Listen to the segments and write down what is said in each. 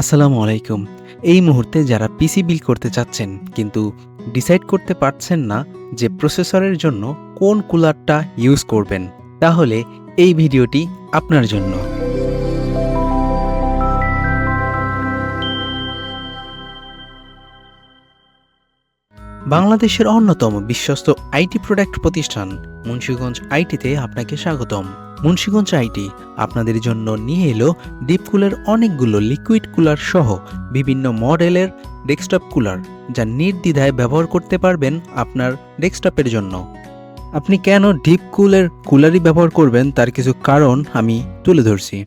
আসসালামু আলাইকুম। এই মুহূর্তে যারা পিসি বিল করতে চাচ্ছেন, কিন্তু ডিসাইড করতে পারছেন না যে প্রসেসরের জন্য কোন কুলারটা ইউজ করবেন, তাহলে এই ভিডিওটি আপনার জন্য। বাংলাদেশের অন্যতম বিশ্বস্ত আইটি প্রোডাক্ট প্রতিষ্ঠান মুন্সিগঞ্জ আইটিতে আপনাকে স্বাগতম। মুন্সিগঞ্জ আইটি আপনাদের জন্য নিয়ে এলো ডিপ কুলার অনেকগুলো লিকুইড কুলার সহ বিভিন্ন মডেলের ডেস্কটপ কুলার যা নির্দ্বিধায় ব্যবহার করতে পারবেন আপনার ডেস্কটপের জন্য। আপনি কেন ডিপ কুলের কুলারই ব্যবহার করবেন তার কিছু কারণ আমি তুলে ধরছি।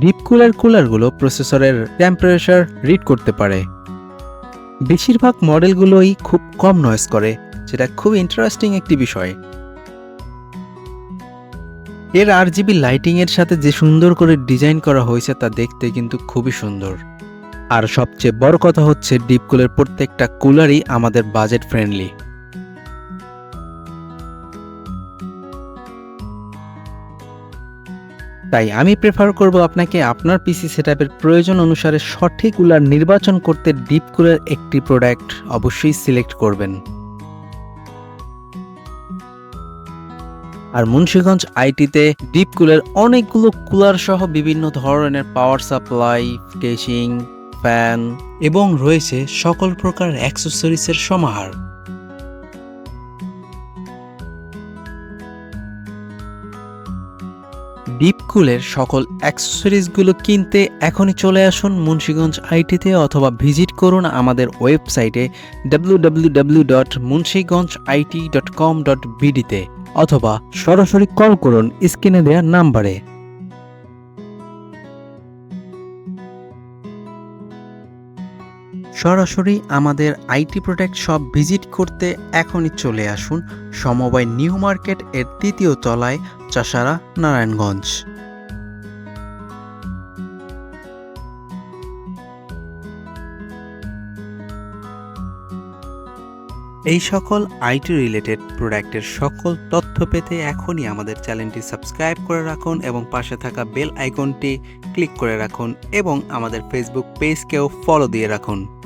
ডিপ কুলার কুলারগুলো প্রসেসরের টেম্পারেচার রিড করতে পারে। বেশিরভাগ মডেলগুলোই খুব কম নয়েজ করে, যেটা খুব ইন্টারেস্টিং একটি বিষয়। এর আর জিবি লাইটিং এর সাথে যে সুন্দর করে ডিজাইন করা হয়েছে তা দেখতে কিন্তু খুবই সুন্দর। আর সবচেয়ে বড় কথা হচ্ছে, ডিপ কুলের প্রত্যেকটা কুলারই আমাদের বাজেট ফ্রেন্ডলি। তাই আমি প্রেফার করব আপনাকে আপনার পিসি সেটআপের প্রয়োজন অনুসারে সঠিক কুলার নির্বাচন করতে ডিপ কুলার একটি প্রোডাক্ট অবশ্যই সিলেক্ট করবেন। আর মুন্সিগঞ্জ আইটিতে ডিপ কুলার অনেকগুলো কুলার সহ বিভিন্ন ধরনের পাওয়ার সাপ্লাই কেসিং ফ্যান এবং রয়েছে সকল প্রকার অ্যাক্সেসরিজের সমাহার। ডিপ কুলের সকল অ্যাক্সেসরিজগুলো কিনতে এখনই চলে আসুন মুন্সিগঞ্জ আইটিতে অথবা ভিজিট করুন আমাদের ওয়েবসাইটে W W W dot Munshiganj IT dot com dot বিডিতে অথবা সরাসরি কল করুন স্ক্রিনে দেওয়া নাম্বারে। সরাসরি আমাদের আইটি প্রোডাক্ট শপ ভিজিট করতে এখনই চলে আসুন সমবায় নিউ মার্কেট এর তৃতীয় তলায় চাষারা নারায়ণগঞ্জ। এই সকল আইটি রিলেটেড প্রোডাক্টের সকল তথ্য পেতে এখনই আমাদের চ্যানেলটি সাবস্ক্রাইব করে রাখুন এবং পাশে থাকা বেল আইকনটি ক্লিক করে রাখুন এবং আমাদের ফেসবুক পেজকেও ফলো দিয়ে রাখুন।